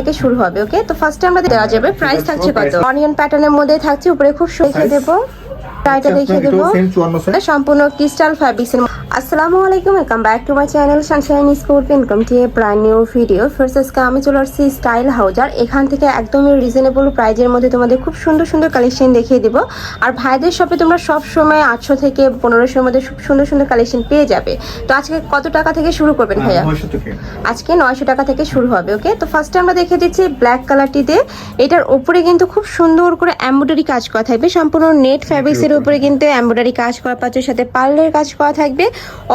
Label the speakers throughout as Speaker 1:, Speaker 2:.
Speaker 1: থেকে শুরু হবে ওকে তো ফার্স্টে আমরা দেওয়া যাবে। প্রাইস থাকছে কত? অনিয়ন প্যাটার্নের মধ্যে থাকছে উপরে খুব সুন্দর দেবো। এটা দেখিয়ে দেবো। সম্পূর্ণ ক্রিস্টাল ফ্যাব্রিক্স এর আসসালামু আলাইকুম welcome back to my channel sunshine school income to brand new video first আজকে আমি চলে আসছি স্টাইল হাউজ আর এখান থেকে একদমই রিজনেবল প্রাইজের মধ্যে তোমাদের খুব সুন্দর সুন্দর কালেকশন দেখিয়ে দিব। আর ভাইদের শপে তোমরা সব সময় আটশো থেকে পনেরোশোর মধ্যে খুব সুন্দর সুন্দর কালেকশন পেয়ে যাবে। তো আজকে কত টাকা থেকে শুরু করবেন ভাইয়া? আজকে নয়শো টাকা থেকে শুরু হবে ওকে তো ফার্স্টে আমরা দেখে দিচ্ছি ব্ল্যাক কালারটিতে এটার উপরে কিন্তু খুব সুন্দর করে এমব্রয়ডারি কাজ করা থাকবে। সম্পূর্ণ নেট ফ্যাব্রিক্সের উপরে কিন্তু এমব্রয়ডারি কাজ করা পাচ্ছে সাথে পার্লের কাজ করা থাকবে।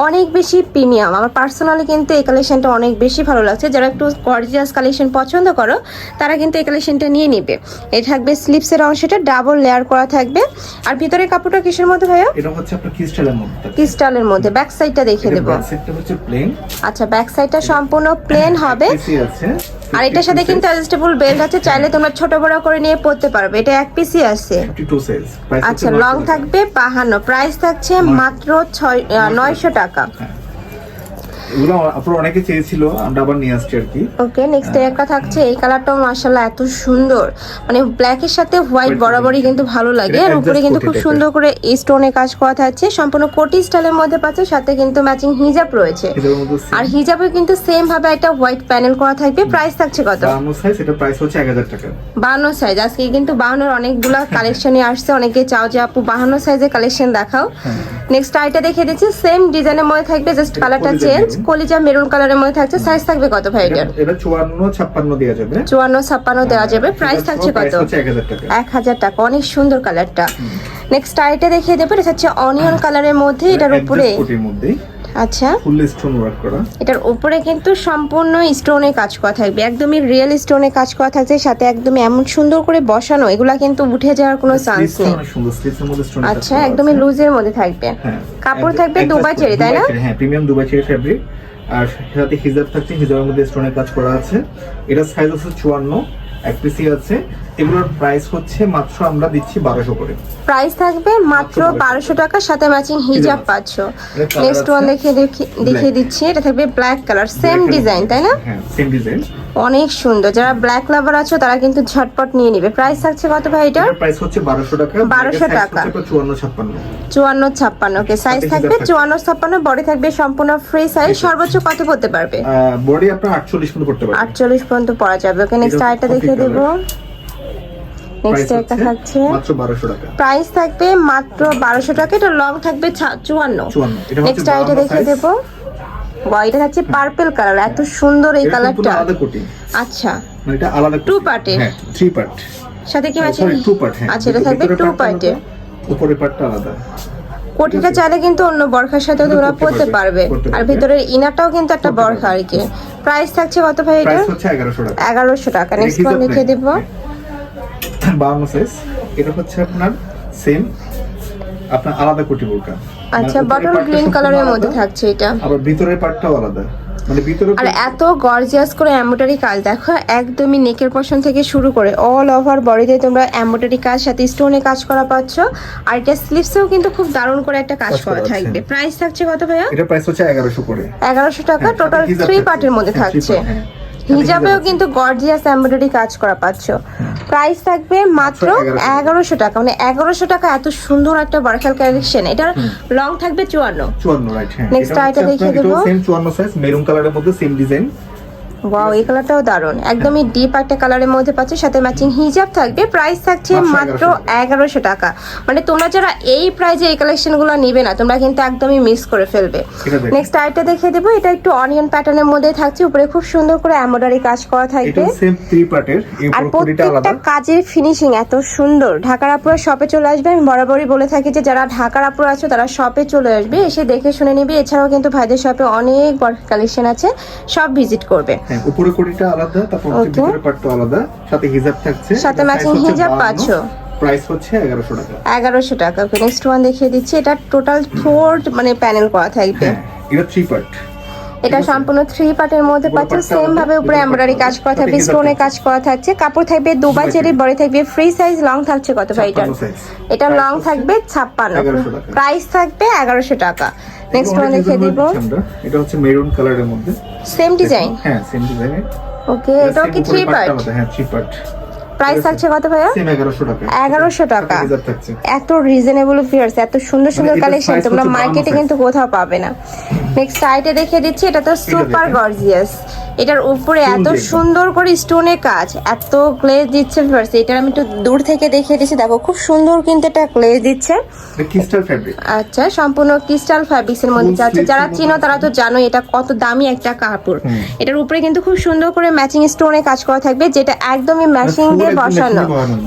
Speaker 1: অনেক বেশি প্রিমিয়াম আমার পার্সোনালি কিন্তু এই কালেকশনটা অনেক বেশি ভালো লাগছে। যারা একটু গর্জিয়াস কালেকশন পছন্দ করো তারা কিন্তু এই কালেকশনটা নিয়ে নেবে। এ থাকবে স্লিপসের অংশটা ডাবল লেয়ার করা থাকবে। আর ভিতরে কাপড়টা কিসের মধ্যে ভাইয়া?
Speaker 2: এটা হচ্ছে আপনার ক্রিস্টালের মধ্যে।
Speaker 1: ক্রিস্টালের মধ্যে। ব্যাক সাইডটা দেখে দেবো।
Speaker 2: সেটটা হচ্ছে প্লেন
Speaker 1: আচ্ছা ব্যাক সাইডটা সম্পূর্ণ প্লেন হবে। আর এটার সাথে কিন্তু অ্যাডজাস্টেবল বেল্ট আছে। চাইলে তোমরা ছোট বড় করে নিয়ে পড়তে পারবে। এটা এক পিসি আছে।
Speaker 2: 52 সাইজ
Speaker 1: আচ্ছা লং থাকবে বাহান্ন প্রাইস থাকছে মাত্র ছয় নয়শো টাকা।
Speaker 2: এগুলো আপনারা অনেকে চেয়েছিল আমরা আবার নিয়ে আসছি আর কি।
Speaker 1: ওকে নেক্সট একটা থাকছে এই কালারটাও মার্শাল্লাহ এত সুন্দর। মানে ব্ল্যাকের সাথে হোয়াইট বরাবরই কিন্তু ভালো লাগে। আর উপরে কিন্তু খুব সুন্দর করে স্টোনে কাজ করা থাকছে। সম্পূর্ণ কোটি স্টাইলের মধ্যে পাচ্ছে সাথে কিন্তু ম্যাচিং হিজাব রয়েছে। আর হিজাবে কিন্তু সেম ভাবে একটা হোয়াইট প্যানেল করা থাকবে। প্রাইস থাকছে কত?
Speaker 2: বান্ন সাইজ এটা প্রাইস হচ্ছে 1000 টাকা।
Speaker 1: বাহান্ন সাইজ আজকে কিন্তু বাহান্নর অনেকগুলা কালেকশনই আসছে। অনেকে চাও যে আপু বাহান্ন সাইজের কালেকশন দেখাও। নেক্সট আইটা দেখিয়ে দিচ্ছি। সেম ডিজাইনের মধ্যে থাকবে জাস্ট কালারটা চেঞ্জ। কলিজা মেরুন কালারের মধ্যে থাকছে। সাইজ থাকবে কত ভাই
Speaker 2: এটা
Speaker 1: এটার?
Speaker 2: এটা 54 56 দেওয়া যাবে।
Speaker 1: চুয়ান্ন ছাপ্পান্ন দেওয়া যাবে। প্রাইস থাকছে কত?
Speaker 2: 1000 টাকা।
Speaker 1: টাকা। অনেক সুন্দর কালারটা। নেক্সট আইটে দেখিয়ে দেবো। এটা হচ্ছে অনিয়ন কালারের মধ্যে। এটার উপরে আচ্ছা।
Speaker 2: ফুল স্টোন ওয়ার্ক করা।
Speaker 1: এটার উপরে কিন্তু সম্পূর্ণ স্টোনে কাজ করা থাকবে। একদমই রিয়েল স্টোনে কাজ করা থাকছে সাথে একদমই এমন সুন্দর করে বসানো এগুলা কিন্তু উঠে যাওয়ার কোনো চান্স নেই। আচ্ছা একদমই লুজের মধ্যে থাকবে।
Speaker 2: হ্যাঁ
Speaker 1: কাপড় থাকবে দুবাই চেরি তাই না?
Speaker 2: হ্যাঁ প্রিমিয়াম দুবাই চেরি ফ্যাব্রিক আর সাথে হিজাব থাকছে হিজাবের মধ্যে স্টোনের কাজ করা আছে। এটা সাইজ হচ্ছে চুয়ান্ন। এক পিসি আছে। এগুলোর প্রাইস হচ্ছে মাত্র আমরা দিচ্ছি বারোশো করে।
Speaker 1: প্রাইস থাকবে মাত্র বারোশো টাকার সাথে ম্যাচিং হিজাব পাচ্ছ নেক্সট ওয়ান দেখে দেখিয়ে দিচ্ছি। এটা থাকবে ব্ল্যাক কালার সেম ডিজাইন তাই না?
Speaker 2: হ্যাঁ সেম ডিজাইন
Speaker 1: অনেক সুন্দর। যারা ব্ল্যাক লাভার আছো তারা কিন্তু ঝটপট নিয়ে নিবে। প্রাইস থাকছে কত ভাই এটার?
Speaker 2: প্রাইস হচ্ছে বারোশো টাকা
Speaker 1: 1200 টাকা।
Speaker 2: চুয়ান্ন ছাপ্পান্ন।
Speaker 1: চুয়ান্ন ছাপ্পান্ন কে সাইজ থাকবে
Speaker 2: হিজাব থাকবে।
Speaker 1: চুয়ান্ন ছাপ্পান্ন বডি থাকবে সম্পূর্ণ ফ্রি সাইজ সর্বোচ্চ কত করতে পারবে?
Speaker 2: বডি আপনার আটচল্লিশ মতো করতে পারবেন
Speaker 1: আটচল্লিশ পর্যন্ত পরা যাবে। ওকে নেক্সট আইটা দেখিয়ে দেবো। নেক্সট একটা থাকছে।
Speaker 2: মাত্র বারোশো টাকা।
Speaker 1: প্রাইস থাকবে মাত্র বারোশো টাকা। এটা লং থাকবে ছা- চুয়ান্ন।
Speaker 2: 54 এটা হচ্ছে
Speaker 1: নেক্সট আইটা দেখিয়ে
Speaker 2: size।
Speaker 1: দেবো বয়টা থাকছে পার্পল কালার এত সুন্দর এই কালারটা
Speaker 2: আলাদা কোটি
Speaker 1: আচ্ছা।
Speaker 2: মানে এটা আলাদা
Speaker 1: part এর?
Speaker 2: হ্যাঁ থ্রি পার্ট
Speaker 1: সাথে কি আছে?
Speaker 2: টু পার্ট হ্যাঁ।
Speaker 1: আচ্ছা এটা থাকবে টু পার্টে
Speaker 2: উপরের পার্টটা আলাদা।
Speaker 1: কোটিটা চাইলে কিন্তু অন্য বরখার সাথে তোমরা পরতে
Speaker 2: পারবে,
Speaker 1: আর। ভিতরের ইনারটাও কিন্তু একটা বরখা আর কি প্রাইস থাকছে কত ভাই এটা
Speaker 2: প্রাইস হচ্ছে এগারোশো টাকা।
Speaker 1: এগারোশো টাকা।
Speaker 2: এটা
Speaker 1: নেক্সট ওয়ান
Speaker 2: নেই।
Speaker 1: দেবো।
Speaker 2: হ্যাঁ। বাউন্ন সাইজ এটা হচ্ছে আপনার সেম আপনার আলাদা কোটি বোরকা।
Speaker 1: আচ্ছা বটল গ্রিন কালারের মধ্যে থাকছে এটা।
Speaker 2: আবার ভিতরের পার্টটাও আলাদা। মানে ভিতরে
Speaker 1: আর এত গর্জিয়াস করে এমব্রয়ডারি কাজ দেখো একদমই নেকের পশন থেকে শুরু করে অল ওভার বডিতে তোমরা এমব্রয়ডারি কাজ সাথে স্টোনে কাজ করা পাচ্ছ। আর এটা স্লিভসেও কিন্তু খুব দারুণ করে একটা কাজ করা থাকবে। প্রাইস থাকছে কত ভাইয়া?
Speaker 2: এটা প্রাইস হচ্ছে এগারোশো করে।
Speaker 1: এগারোশো টাকা
Speaker 2: হ্যাঁ,
Speaker 1: টোটাল থ্রি পার্টের মধ্যে
Speaker 2: হ্যাঁ,
Speaker 1: থাকছে।
Speaker 2: হ্যাঁ।
Speaker 1: হিজাবেও কিন্তু গর্জিয়াস এমব্রয়ডারি কাজ করা পাচ্ছ। প্রাইস থাকবে মাত্র এগারোশো টাকা। মানে এগারোশো টাকা এত সুন্দর একটা বার্কাল কালেকশন। এটার লং থাকবে চুয়ান্ন।
Speaker 2: চুয়ান্ন রাইট হ্যাঁ। আইটা
Speaker 1: দেখিয়ে দেবো।
Speaker 2: সেম চুয়ান্ন সাইজ মেরুন কালারের মধ্যে সেম ডিজাইন
Speaker 1: ওয়াও এই কালারটাও দারুণ। একদমই ডিপ একটা কালারের মধ্যে পাচ্ছে সাথে ম্যাচিং হিজাব থাকবে। প্রাইস থাকছে
Speaker 2: মাত্র
Speaker 1: মাত্র
Speaker 2: 1100
Speaker 1: এগারোশো টাকা। মানে তোমরা যারা এই প্রাইজে এই কালেকশনগুলো নিবে না তোমরা কিন্তু একদমই মিস করে ফেলবে। নেক্সট আইটা দেখিয়ে দেবো। এটা একটু অনিয়ন প্যাটার্নের মধ্যে থাকছে। উপরে খুব সুন্দর করে এমব্রয়ডারি কাজ করা থাকবে। আর প্রত্যেকটা কাজের ফিনিশিং এত সুন্দর। ঢাকার আপুরা শপে চলে আসবে। আমি বরাবরই বলে থাকি যে যারা ঢাকার আপুরা আছো তারা শপে চলে আসবে। এসে দেখে শুনে নিবে। এছাড়াও কিন্তু ভাইদের শপে অনেক বড় কালেকশন আছে। সব ভিজিট করবে।
Speaker 2: হ্যাঁ উপরে কোটিটা আলাদা তারপর হচ্ছে
Speaker 1: Okay.
Speaker 2: ভিতরের পার্টটা আলাদা সাথে হিজাব থাকছে।
Speaker 1: সাথে matching হিজাব পাচ্ছ।
Speaker 2: প্রাইস হচ্ছে এগারোশো টাকা।
Speaker 1: এগারোশো টাকা নেক্সট ওয়ান দেখিয়ে দিচ্ছি। এটা টোটাল ফোর মানে প্যানেল করা থাকবে।
Speaker 2: হ্যাঁ এটা থ্রি পার্ট
Speaker 1: এটা সম্পূর্ণ থ্রি পার্টের মধ্যে পাচ্ছেন। সেম ভাবে উপরে এমব্রয়ডারি কাজ করা থাকবে স্টোনে কাজ করা থাকছে। কাপড় থাকবে দুবাই চেরি বড় থাকবে ফ্রি সাইজ লং থাকছে কত ভাই এটা? এটা লং থাকবে ছাপ্পান্ন।
Speaker 2: 1100
Speaker 1: প্রাইস থাকবে এগারোশো টাকা। নেক্সট ওয়ান
Speaker 2: reasonable
Speaker 1: দিব।
Speaker 2: এটা হচ্ছে মেরুন কালারের মধ্যে।
Speaker 1: সেম ডিজাইন
Speaker 2: হ্যাঁ সেম ডিজাইনের
Speaker 1: ওকে এটাও কি থ্রি পার্ট
Speaker 2: হ্যাঁ থ্রি পার্ট
Speaker 1: প্রাইস থাকছে কত ভাইয়া?
Speaker 2: এগারোশো টাকা।
Speaker 1: এত রিজনেবল ফিয়ার্স এত সুন্দর সুন্দর
Speaker 2: মানে এটার
Speaker 1: কালেকশন তোমরা মার্কেটে কিন্তু কোথাও পাবে না। নেক্সট সাইডে দেখিয়ে দিচ্ছি এটা তো সুপার গর্জিয়াস এটার উপরে এত সুন্দর করে স্টোনের কাজ এত গ্লেজ দিচ্ছে ফিয়ার্স এটার আমি একটু দূর থেকে দেখিয়ে দিচ্ছি। দেখো খুব সুন্দর কিন্তু এটা গ্লেজ দিচ্ছে।
Speaker 2: ক্রিস্টাল ফ্যাব্রিক
Speaker 1: আচ্ছা সম্পূর্ণ ক্রিস্টাল ফ্যাব্রিক্স এর মধ্যে যাচ্ছে। যারা চিনো তারা তো জানো এটা কত দামি একটা কাপড়। এটার উপরে কিন্তু খুব সুন্দর করে ম্যাচিং স্টোনে কাজ করা থাকবে যেটা একদমই ম্যাচিং দিয়ে বসানো।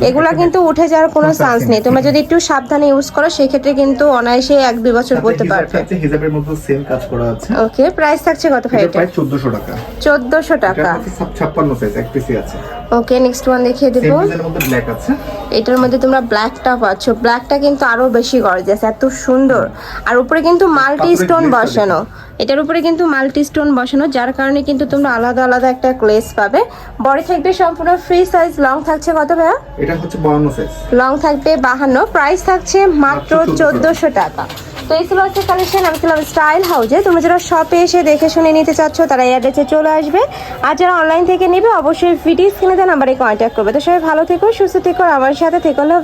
Speaker 1: এগুলা কিন্তু উঠে যাওয়ার কোনো চান্স নেই
Speaker 2: নেই।
Speaker 1: তোমরা যদি একটু সাবধানে ইউজ করো সেক্ষেত্রে কিন্তু অনায়াসে এক দুই বছর পড়তে পারবে।
Speaker 2: হিজাবের মধ্যে সেম কাজ করা আছে।
Speaker 1: ওকে প্রাইস থাকছে কত ভাই
Speaker 2: এটা
Speaker 1: এটা
Speaker 2: প্রায় চোদ্দশো টাকা।
Speaker 1: চোদ্দশো
Speaker 2: এটা
Speaker 1: টাকা।
Speaker 2: হচ্ছে ছাপ- ছাপ্পান্ন সাইজ এক পিসি আছে।
Speaker 1: ওকে নেক্সট ওয়ান দেখিয়ে দেব।
Speaker 2: ব্ল্যাক আছে।
Speaker 1: এটার মধ্যে তোমরা ব্ল্যাকটা পাচ্ছ। ব্ল্যাকটা কিন্তু আরও বেশি গর্জিয়াস এত সুন্দর। আর উপরে কিন্তু মাল্টি স্টোন বসানো। এটার উপরে কিন্তু মাল্টি স্টোন বসানো যার কারণে কিন্তু তোমরা আলাদা আলাদা একটা ক্লেস পাবে। বডি থাকবে সম্পূর্ণ ফ্রি সাইজ লং থাকছে কত ভাইয়া?
Speaker 2: এটা হচ্ছে বাউন্ন সাইজ
Speaker 1: লং থাকবে বাহান্ন প্রাইস থাকছে মাত্র
Speaker 2: মাত্র 1400
Speaker 1: চোদ্দশো টাকা। তো এই ছিল হচ্ছে কালেকশন আমি ছিলাম স্টাইল হাউজে তুমি যারা শপে এসে দেখে শুনে নিতে চাচ্ছ তারা এই অ্যাড্রেসে চলে আসবে। আর যারা অনলাইন থেকে নেবে অবশ্যই ভিডিও স্ক্রিনে দেওয়া নাম্বারে কন্ট্যাক্ট করবে। তো সবাই ভালো থেকো সুস্থ থেকো আমার সাথে থেকো লাভ